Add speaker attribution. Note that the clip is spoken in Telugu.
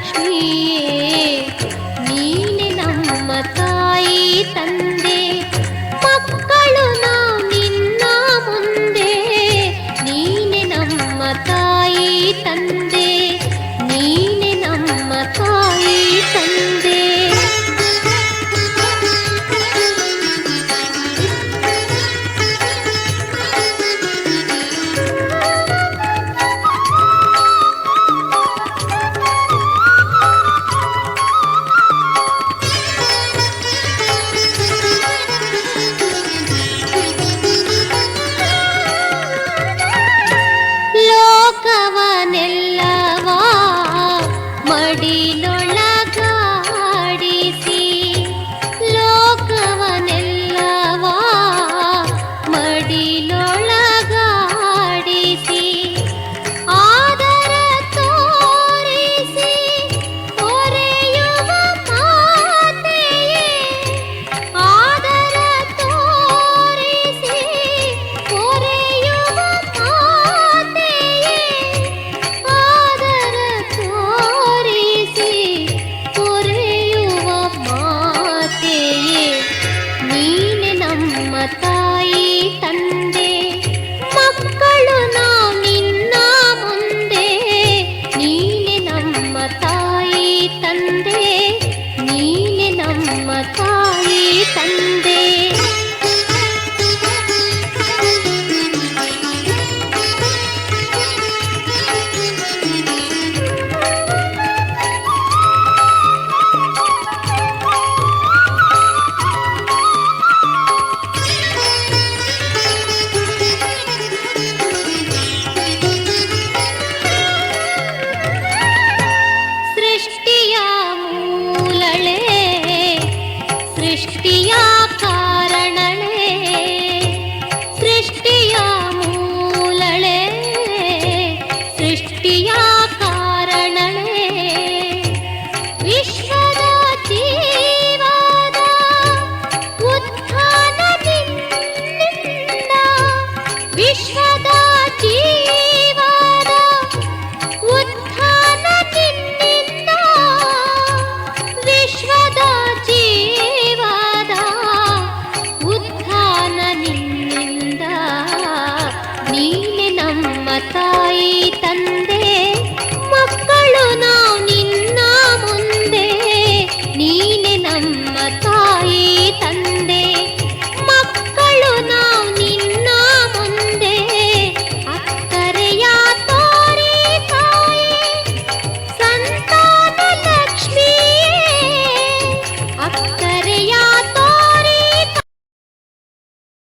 Speaker 1: साक्षी మడిలో Cristiano तन